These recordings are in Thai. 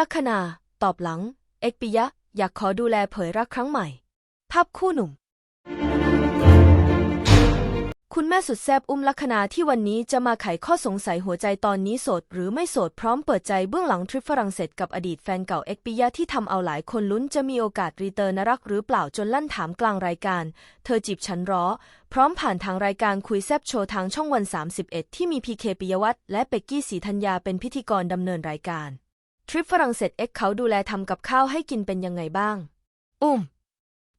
ลัคนา ตอบหลัง เอกปิยะ อยากขอดูแลเผยรักครั้งใหม่ ภาพคู่หนุ่ม คุณแม่สุดแซบอุ้มลัคนาที่วันนี้จะมาไขข้อสงสัยหัวใจตอนนี้โสด หรือไม่โสดพร้อมเปิดใจเบื้องหลังทริปฝรั่งเศสกับอดีตแฟนเก่าเอกปิยะที่ทำเอาหลายคนลุ้นจะมีโอกาสรีเติร์นรักหรือเปล่าจนลั่นถามกลางรายการ เธอจีบฉันร้อ พร้อมผ่านทางรายการคุยแซบโชว์ทางช่องวัน 31 ที่มีพีเคปิยวัฒน์และเป็กกี้ศรีธัญญาเป็นพิธีกรดำเนินรายการ ทริปฝรั่งเศสเอ็กเขาดูแลทำกับข้าวให้กินเป็นยังไงบ้าง อุ้ม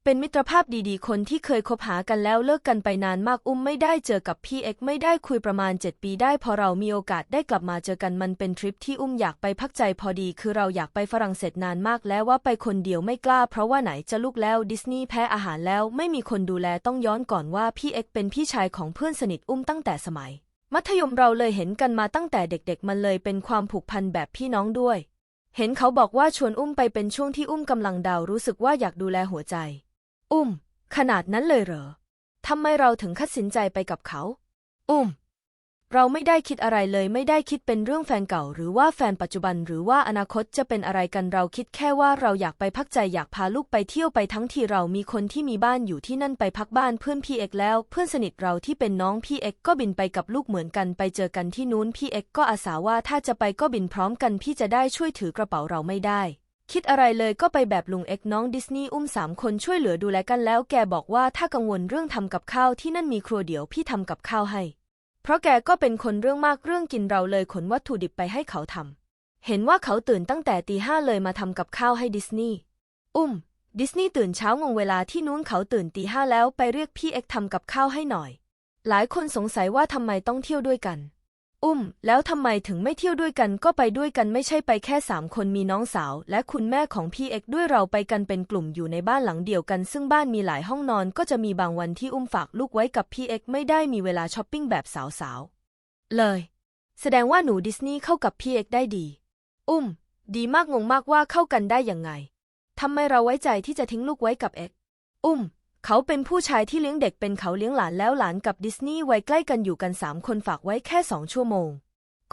เป็นมิตรภาพดีๆ คนที่เคยคบหากันแล้วเลิกกันไปนานมากอุ้มไม่ได้เจอกับพี่เอ็กไม่ได้คุยประมาณ 7 ปีได้พอเรามีโอกาสได้กลับมาเจอกันมันเป็นทริปที่อุ้มอยากไปพักใจพอดี คือเราอยากไปฝรั่งเศสนานมากแล้วว่าไปคนเดียวไม่กล้า เพราะว่าไหนจะลูกแล้วดิสนีย์แพ้อาหารแล้วไม่มีคนดูแลต้องย้อนก่อนว่าพี่เอ็กเป็นพี่ชายของเพื่อนสนิทอุ้มตั้งแต่สมัย มัธยมเราเลยเห็นกันมาตั้งแต่เด็ก ๆ มันเลยเป็นความผูกพันแบบพี่น้องด้วย เห็นเขาบอกว่าชวนอุ้มไปเป็นช่วงที่อุ้มกำลังดาวรู้สึกว่าอยากดูแลหัวใจ อุ้ม ขนาดนั้นเลยเหรอทำไมเราถึงคัดสินใจไปกับเขา อุ้ม เราไม่ได้คิดอะไรเลยไม่ได้คิดเป็นเรื่องแฟนเก่า หรือว่าแฟนปัจจุบัน หรือว่าอนาคตจะเป็นอะไรกันเราคิดแค่ว่าเราอยากไปพักใจอยากพาลูกไปเที่ยวไปทั้งที่เรามีคนที่มีบ้านอยู่ที่นั่นไปพักบ้านเพื่อนพี่เอกแล้ว เพื่อนสนิทเราที่เป็นน้องพี่เอกก็บินไปกับลูกเหมือนกันไปเจอกันที่นู้นพี่เอกก็อาสาว่าถ้าจะไปก็บินพร้อมกันพี่จะได้ช่วยถือกระเป๋าเราไม่ได้คิดอะไรเลยก็ไปแบบลุงเอกน้องดิสนีย์อุ้มสามคนช่วยเหลือดูแลกันแล้วแกบอกว่าถ้ากังวลเรื่องทำกับข้าวที่นั่นมีครัวเดี๋ยวพี่ทำกับข้าวให้ เพราะแกก็เป็นคนเรื่องมากเรื่องกินเราเลยขนวัตถุดิบไปให้เขาทำ เห็นว่าเขาตื่นตั้งแต่ตีห้าเลยมาทำกับข้าวให้ดิสนีย์ อุ้ม ดิสนีย์ตื่นเช้างงเวลาที่นู้นเขาตื่นตีห้าแล้วไปเรียกพี่เอ็กทำกับข้าวให้หน่อย หลายคนสงสัยว่าทำไมต้องเที่ยวด้วยกัน อุ้ม แล้วทำไมถึงไม่เที่ยวด้วยกันก็ไปด้วยกันไม่ใช่ไปแค่สามคนมีน้องสาว และคุณแม่ของพี่เอกด้วยเราไปกันเป็นกลุ่มอยู่ในบ้านหลังเดียวกัน ซึ่งบ้านมีหลายห้องนอนก็จะมีบางวันที่อุ้มฝากลูกไว้กับพี่เอกไม่ได้มีเวลาช้อปปิ้งแบบสาวๆ เลย แสดงว่าหนูดิสนีย์เข้ากับพี่เอกได้ดี อุ้ม ดีมากงงมากว่าเข้ากันได้ยังไงทำไมเราไว้ใจที่จะทิ้งลูกไว้กับเอกอุ้ม เขาเป็นผู้ชายที่เลี้ยงเด็กเป็นเขาเลี้ยงหลานแล้วหลานกับดิสนีย์ไว้ใกล้กันอยู่กันสามคนฝากไว้แค่สองชั่วโมง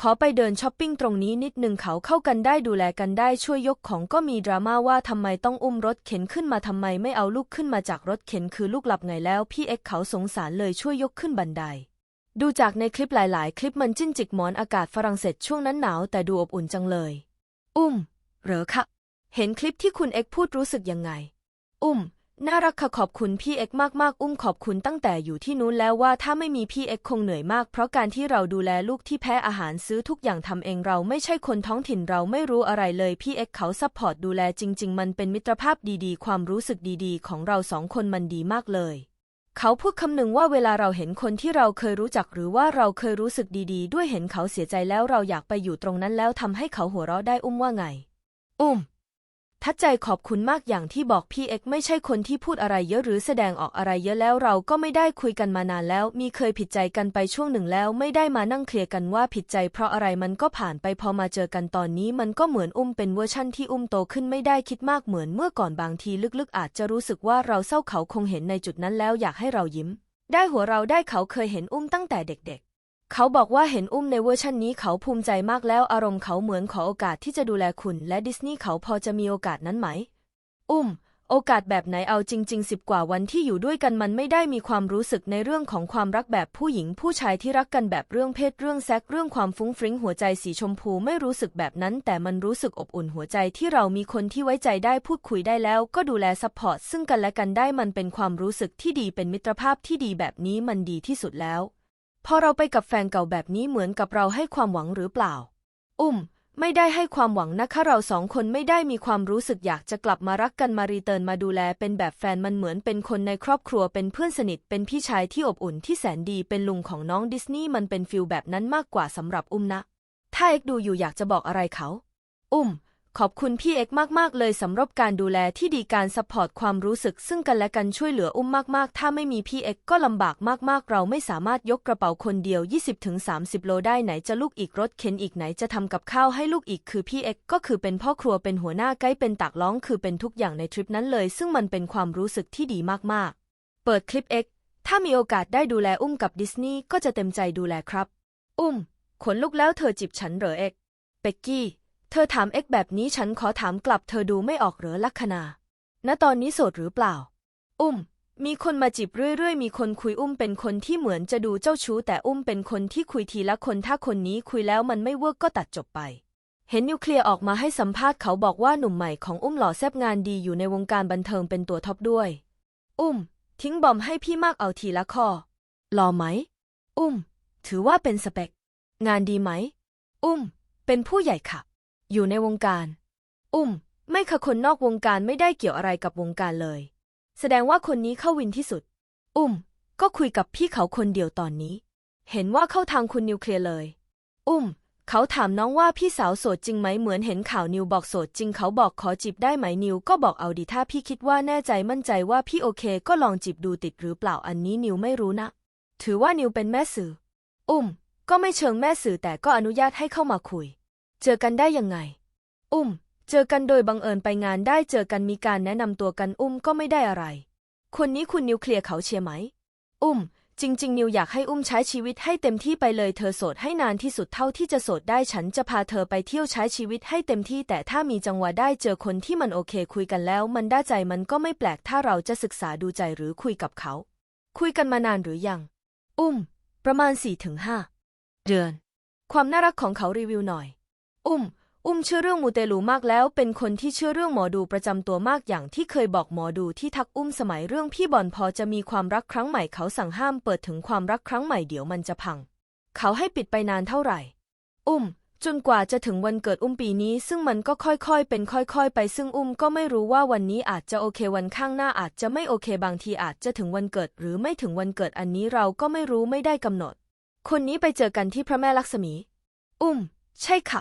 ขอไปเดินช้อปปิ้งตรงนี้นิดนึงเขาเข้ากันได้ดูแลกันได้ช่วยยกของก็มีดราม่าว่าทำไมต้องอุ้มรถเข็นขึ้นมาทำไมไม่เอาลูกขึ้นมาจากรถเข็นคือลูกหลับไงแล้วพี่เอ็กเขาสงสารเลยช่วยยกขึ้นบันได ดูจากในคลิปหลาย ๆ คลิปมันจิ้นจิกหมอนอากาศฝรั่งเศสช่วงนั้นหนาวแต่ดูอบอุ่นจังเลย อุ้มเหรอคะเห็นคลิปที่คุณเอ็กพูดรู้สึกยังไง อุ้ม น่ารักค่ะขอบคุณพี่เอ็กมากๆ อุ้มขอบคุณตั้งแต่อยู่ที่นู้นแล้วว่าถ้าไม่มีพี่เอ็กคงเหนื่อยมาก เพราะการที่เราดูแลลูกที่แพ้อาหารซื้อทุกอย่างทำเองเราไม่ใช่คนท้องถิ่นเราไม่รู้อะไรเลยพี่เอ็กเขาซัพพอร์ตดูแลจริง ๆ มันเป็นมิตรภาพดีๆ ความรู้สึกดีๆ ของเราสองคนมันดีมากเลย เขาพูดคำหนึ่งว่าเวลาเราเห็นคนที่เราเคยรู้จักหรือว่าเราเคยรู้สึกดีๆ ด้วยเห็นเขาเสียใจแล้วเราอยากไปอยู่ตรงนั้นแล้วทำให้เขาหัวเราะได้อุ้มว่าไง อุ้ม ทัดใจขอบคุณมากอย่างที่บอกพี่เอ็กไม่ใช่คนที่พูดอะไรเยอะหรือแสดงออกอะไรเยอะแล้วเราก็ไม่ได้คุยกันมานานแล้ว มีเคยผิดใจกันไปช่วงหนึ่งแล้ว ไม่ได้มานั่งเคลียร์กันว่าผิดใจเพราะอะไรมันก็ผ่านไปพอมาเจอกันตอนนี้ มันก็เหมือนอุ้มเป็นเวอร์ชั่นที่อุ้มโตขึ้นไม่ได้คิดมากเหมือนเมื่อก่อนบางทีลึกๆ อาจจะรู้สึกว่าเราเศร้าเขาคงเห็นในจุดนั้นแล้วอยากให้เรายิ้ม ได้หัวเราได้เขาเคยเห็นอุ้มตั้งแต่เด็ก เขาบอกว่าเห็นอุ้มในเวอร์ชันนี้เขาภูมิใจมากแล้วอารมณ์เขาเหมือนขอโอกาสที่จะดูแลคุณ และดิสนีย์เขาพอจะมีโอกาสนั้นไหม อุ้ม โอกาสแบบไหนเอาจริงๆสิบกว่าวันที่อยู่ด้วยกันมันไม่ได้มีความรู้สึกในเรื่องของความรักแบบผู้หญิงผู้ชายที่รักกันแบบเรื่องเพศเรื่องแซ็กเรื่องความฟุ้งฟริ้งหัวใจสีชมพูไม่รู้สึกแบบนั้น แต่มันรู้สึกอบอุ่นหัวใจที่เรามีคนที่ไว้ใจได้พูดคุยได้แล้ว ก็ดูแลซัพพอร์ตซึ่งกันและกันได้มันเป็นความรู้สึกที่ดีเป็นมิตรภาพที่ดีแบบนี้มันดีที่สุดแล้ว พอเราไปกับแฟนเก่าแบบนี้เหมือนกับเราให้ความหวังหรือเปล่า อุ้ม ไม่ได้ให้ความหวังนะคะเราสองคนไม่ได้มีความรู้สึกอยากจะกลับมารักกันมารีเติร์นมาดูแล เป็นแบบแฟนมันเหมือนเป็นคนในครอบครัวเป็นเพื่อนสนิท เป็นพี่ชายที่อบอุ่นที่แสนดีเป็นลุงของน้องดิสนีย์มันเป็นฟิลแบบนั้นมากกว่าสำหรับอุ้มนะ ถ้าเอ็กดูอยู่อยากจะบอกอะไรเขา อุ้ม ขอบคุณพี่เอกมากๆ เลยสำหรับการดูแลที่ดีการซัพพอร์ตความรู้สึกซึ่งกันและกันช่วยเหลืออุ้มมากๆ ถ้าไม่มีพี่เอกก็ลำบากมากๆ เราไม่สามารถยกกระเป๋าคนเดียว 20-30 โลได้ไหนจะลูกอีกรถเข็นอีกไหนจะทำกับข้าวให้ลูกอีกคือพี่เอกก็คือเป็นพ่อครัวเป็นหัวหน้าไกด์เป็นตักล้องคือเป็นทุกอย่างในทริปนั้นเลย ซึ่งมันเป็นความรู้สึกที่ดีมากๆ เปิดคลิปเอกถ้ามีโอกาสได้ดูแลอุ้มกับดิสนีย์ก็จะเต็มใจดูแลครับ อุ้มขนลุกแล้วเธอจีบฉันเหรอเอกเป็กกี้ เธอถามเอ็กแบบนี้ฉันขอถามกลับเธอดูไม่ออกเหรอลัคนาณตอนนี้โสดหรือเปล่า อุ้ม มีคนมาจีบเรื่อยๆ มีคนคุยอุ้มเป็นคนที่เหมือนจะดูเจ้าชู้ แต่อุ้มเป็นคนที่คุยทีละคนถ้าคนนี้คุยแล้วมันไม่เวิร์กก็ตัดจบไป เห็นนิวเคลียร์ออกมาให้สัมภาษณ์เขาบอกว่าหนุ่มใหม่ของอุ้มหล่อแซบงานดีอยู่ในวงการบันเทิงเป็นตัวท็อปด้วย อุ้ม ทิ้งบอมให้พี่มากเอาทีละข้อหล่อไหม อุ้ม ถือว่าเป็นสเปค งานดีไหม อุ้ม เป็นผู้ใหญ่ค่ะ อยู่ในวงการ อุ้ม ไม่ค่ะคนนอกวงการไม่ได้เกี่ยวอะไรกับวงการเลย แสดงว่าคนนี้เข้าวินที่สุด อุ้ม ก็คุยกับพี่เขาคนเดียวตอนนี้ เห็นว่าเข้าทางคุณนิวเคลียร์เลย อุ้ม เขาถามน้องว่าพี่สาวโสดจริงไหมเหมือนเห็นข่าวนิวบอกโสดจริงเขาบอกขอจีบได้ไหมนิวก็บอกเอาดีถ้าพี่คิดว่าแน่ใจมั่นใจว่าพี่โอเค ก็ลองจีบดูติดหรือเปล่าอันนี้นิวไม่รู้นะ ถือว่านิวเป็นแม่สื่อ อุ้ม ก็ไม่เชิงแม่สื่อแต่ก็อนุญาตให้เข้ามาคุย เจอกันได้ยังไง อุ้ม เจอกันโดยบังเอิญไปงานได้เจอกันมีการแนะนำตัวกันอุ้มก็ไม่ได้อะไร คนนี้คุณนิวเคลียร์เขาเชียร์ไหม อุ้ม จริง ๆ นิวอยากให้อุ้มใช้ชีวิตให้เต็มที่ไปเลยเธอโสดให้นานที่สุดเท่าที่จะโสดได้ฉันจะพาเธอไปเที่ยวใช้ชีวิตให้เต็มที่ แต่ถ้ามีจังหวะได้เจอคนที่มันโอเค คุยกันแล้ว มันได้ใจมันก็ไม่แปลกถ้าเราจะศึกษาดูใจหรือคุยกับเขา คุยกันมานานหรือยัง อุ้ม ประมาณ4-5ถึงห้าเดือน ความน่ารักของเขารีวิวหน่อย อุ้ม อุ้มเชื่อเรื่องมูเตลูมากแล้ว เป็นคนที่เชื่อเรื่องหมอดูประจำตัวมากอย่างที่เคยบอกหมอดูที่ทักอุ้มสมัยเรื่องพี่บอลพอจะมีความรักครั้งใหม่เขาสั่งห้ามเปิดถึงความรักครั้งใหม่เดี๋ยวมันจะพัง เขาให้ปิดไปนานเท่าไหร่ อุ้มจนกว่าจะถึงวันเกิดอุ้มปีนี้ ซึ่งมันก็ค่อยๆ เป็นค่อยๆ ไปซึ่งอุ้มก็ไม่รู้ว่าวันนี้อาจจะโอเควันข้างหน้าอาจจะไม่โอเคบางทีอาจจะถึงวันเกิด หรือไม่ถึงวันเกิดอันนี้เราก็ไม่รู้ไม่ได้กำหนด คนนี้ไปเจอกันที่พระแม่ลักษมี อุ้ม ใช่ค่ะ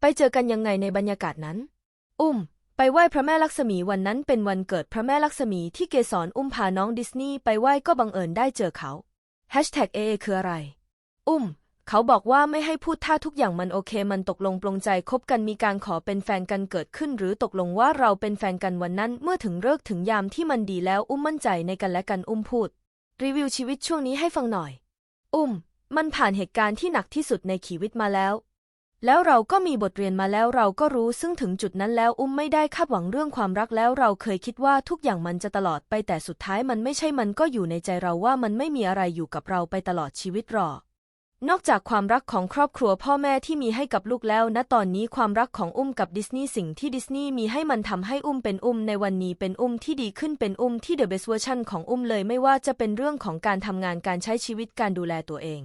ไปเจอกันยังไงในบรรยากาศนั้น อุ้ม ไปไหว้พระแม่ลักษมีวันนั้นเป็นวันเกิดพระแม่ลักษมีที่เกสรอุ้มพาน้องดิสนีย์ไปไหว้ก็บังเอิญได้เจอเขาแฮชแท็กเอคืออะไร อุ้ม เขาบอกว่าไม่ให้พูดถ้าทุกอย่างมันโอเค มันตกลงปลงใจคบกันมีการขอเป็นแฟนกันเกิดขึ้น หรือตกลงว่าเราเป็นแฟนกันวันนั้นเมื่อถึงเลิกถึงยามที่มันดีแล้วอุ้มมั่นใจในกันและกันอุ้มพูด รีวิวชีวิตช่วงนี้ให้ฟังหน่อย อุ้ม มันผ่านเหตุการณ์ที่หนักที่สุดในชีวิตมาแล้ว แล้วเราก็มีบทเรียนมาแล้วเราก็รู้ซึ่งถึงจุดนั้นแล้วอุ้มไม่ได้คาดหวังเรื่องความรักแล้วเราเคยคิดว่าทุกอย่างมันจะตลอดไปแต่สุดท้ายมันไม่ใช่มันก็อยู่ในใจเราว่ามันไม่มีอะไรอยู่กับเราไปตลอดชีวิตหรอกนอกจากความรักของครอบครัวพ่อแม่ที่มีให้กับลูกแล้วณตอนนี้ความรักของอุ้มกับดิสนีย์สิ่งที่ดิสนีย์มีให้มันทำให้อุ้มเป็นอุ้มในวันนี้เป็นอุ้มที่ดีขึ้นเป็นอุ้มที่เดอะเบสเวอร์ชันของอุ้มเลยไม่ว่าจะเป็นเรื่องของการทำงานการใช้ชีวิตการดูแลตัวเอง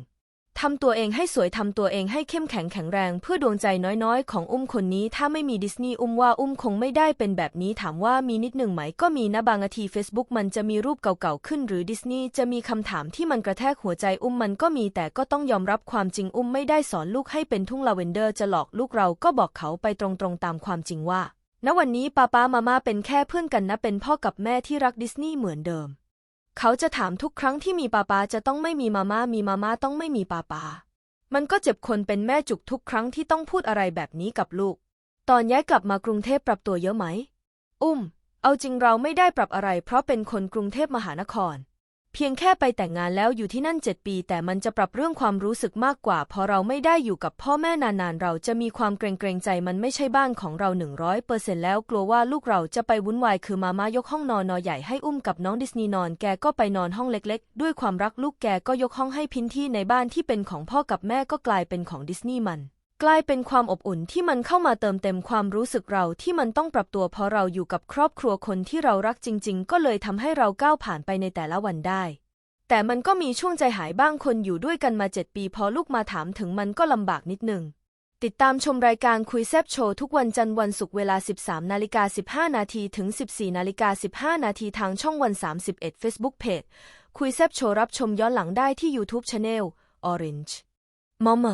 ทำตัวเองให้สวยทำตัวเองให้เข้มแข็งแข็งแรง เพื่อดวงใจน้อยๆ ของอุ้มคนนี้ ถ้าไม่มีดิสนีย์อุ้มว่าอุ้มคงไม่ได้เป็นแบบนี้ถามว่ามีนิดหนึ่งไหมก็มีนะบางที Facebook มันจะมีรูปเก่าๆขึ้น หรือดิสนีย์จะมีคำถามที่มันกระแทกหัวใจอุ้มมันก็มีแต่ก็ต้องยอมรับความจริงอุ้มไม่ได้สอนลูกให้เป็นทุ่งลาเวนเดอร์จะหลอกลูกเราก็บอกเขาไปตรงๆตามความจริงว่าณวันนี้ป้าป้ามาม่าเป็นแค่เพื่อนกันนะเป็นพ่อกับแม่ที่รักดิสนีย์เหมือนเดิม เขาจะถามทุกครั้งที่มีป้าป้าจะต้องไม่มีมาม่ามีมาม่าต้องไม่มีป้าป้ามันก็เจ็บคนเป็นแม่จุกทุกครั้งที่ต้องพูดอะไรแบบนี้กับลูก ตอนย้ายกลับมากรุงเทพปรับตัวเยอะไหม อุ้ม เอาจริงเราไม่ได้ปรับอะไร เพราะเป็นคนกรุงเทพมหานคร เพียงแค่ไปแต่งงานแล้วอยู่ที่นั่นเจ็ดปี แต่มันจะปรับเรื่องความรู้สึกมากกว่า พอเราไม่ได้อยู่กับพ่อแม่นานๆ เราจะมีความเกรงเกรงใจมันไม่ใช่บ้านของเราหนึ่งร้อยเปอร์เซ็นแล้วกลัวว่าลูกเราจะไปวุ่นวายคือมามายกห้องนอนนอใหญ่ให้อุ้มกับน้องดิสนีย์นอนแกก็ไปนอนห้องเล็กๆ ด้วยความรักลูกแกก็ยกห้องให้พินที่ในบ้านที่เป็นของพ่อกับแม่ก็กลายเป็นของดิสนีย์มัน กลายเป็นความอบอุ่นที่มันเข้ามาเติมเต็มความรู้สึกเราที่มันต้องปรับตัวเพราะเราอยู่กับครอบครัวคนที่เรารักจริง ๆ ก็เลยทำให้เราก้าวผ่านไปในแต่ละวันได้ แต่มันก็มีช่วงใจหายบ้างคนอยู่ด้วยกันมาเจ็ดปีพอลูกมาถามถึงมันก็ลำบากนิดหนึ่งติดตามชมรายการคุยแซบโชว์ทุกวันจันทร์วันศุกร์เวลา 13นาฬิกา15นาทีถึง 14นาฬิกา15นาทีทางช่องวัน 31 Facebook Page คุยแซบโชว์รับชมย้อนหลังได้ที่ YouTube Channel Orange มอม